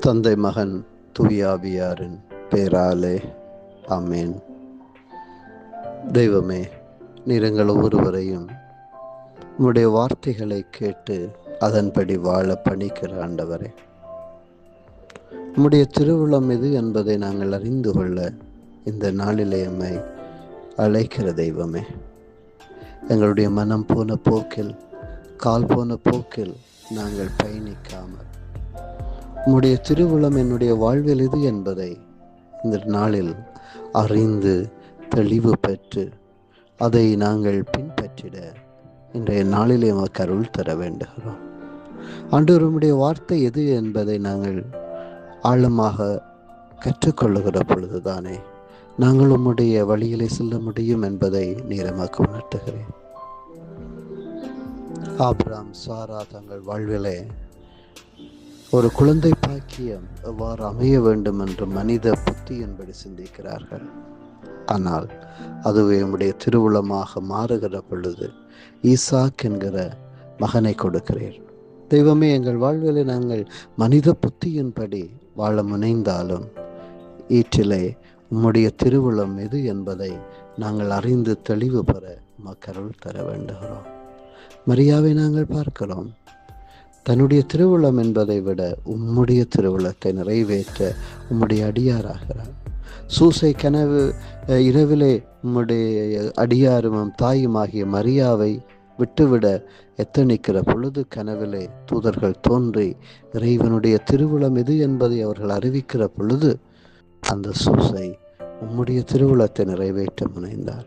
தந்தை மகன் துவியாவியாரின் பேராலே. அமேன் தெய்வமே நீரங்கள் ஒவ்வொருவரையும் உங்களுடைய வார்த்தைகளை கேட்டு அதன்படி வாழ பணிக்கிற ஆண்டவரே. உம்முடைய திருவிழம் எது என்பதை நாங்கள் அறிந்து கொள்ள இந்த நாளிலே எம்மை அழைக்கிற தெய்வமே. எங்களுடைய மனம் போன போக்கில் கால் போன போக்கில் நாங்கள் பயணிக்காமல் உம்முடைய திருவுளம் என்னுடைய வாழ்வில் எது என்பதை இந்த நாளில் அறிந்து தெளிவு பெற்று அதை நாங்கள் பின்பற்றிட இன்றைய நாளிலே எமக்கு அருள் தர வேண்டுகிறோம். ஆண்டவருடைய வார்த்தை எது என்பதை நாங்கள் ஆழமாக கற்றுக்கொள்ளுகிற பொழுதுதானே நாங்கள் உம்முடைய வழியிலே செல்ல முடியும் என்பதை நீர் உணர்த்துகிறேன். ஆப்ராம் சாரா தங்கள் வாழ்விலே ஒரு குழந்தை பாக்கியம் எவ்வாறு அமைய வேண்டும் என்று மனித புத்தியின்படி சிந்திக்கிறார்கள். ஆனால் அதுவே நம்முடைய திருவுளமாக மாறுகிற பொழுது ஈசாக் என்கிற மகனை கொடுக்கிறீர். தெய்வமே எங்கள் வாழ்வில் நாங்கள் மனித புத்தியின்படி வாழ முனைந்தாலும் ஈற்றிலே உம்முடைய திருவுளம் எது என்பதை நாங்கள் அறிந்து தெளிவு பெற மக்கருள் தர வேண்டுகிறோம். மரியாவை நாங்கள் பார்க்கிறோம். தன்னுடைய திருவிழம் என்பதை விட உம்முடைய திருவிழத்தை நிறைவேற்ற உம்முடைய அடியாராகிறார். சூசை கனவு இரவிலே உம்முடைய அடியாரும் தாயுமாகிய மரியாவை விட்டுவிட எத்தனிக்கிற பொழுது கனவிலே தூதர்கள் தோன்றி இறைவனுடைய திருவிழம் எது என்பதை அவர்கள் அறிவிக்கிற பொழுது அந்த சூசை உம்முடைய திருவிழத்தை நிறைவேற்ற முனைந்தார்.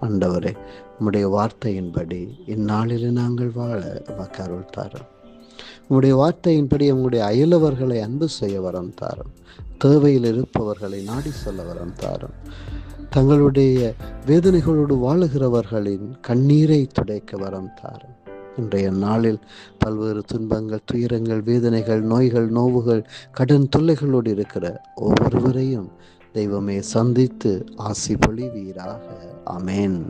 ஆண்டவரே உம்முடைய வார்த்தையின்படி இந்நாளில் நாங்கள் வாழ நமக்கு அருள் தாரோம் உங்களுடைய வார்த்தையின்படி உங்களுடைய அயலவர்களை அன்பு செய்ய வரம் தாரும். தேவையில் இருப்பவர்களை நாடி சொல்ல வரம் தாரும். தங்களுடைய வேதனைகளோடு வாழுகிறவர்களின் கண்ணீரை துடைக்க வரம் தாரும். இன்றைய நாளில் பல்வேறு துன்பங்கள் துயரங்கள் வேதனைகள் நோய்கள் நோவுகள் கடன் தொல்லைகளோடு இருக்கிற ஒவ்வொருவரையும் தெய்வமே சந்தித்து ஆசி பொழிவீராக அமேன்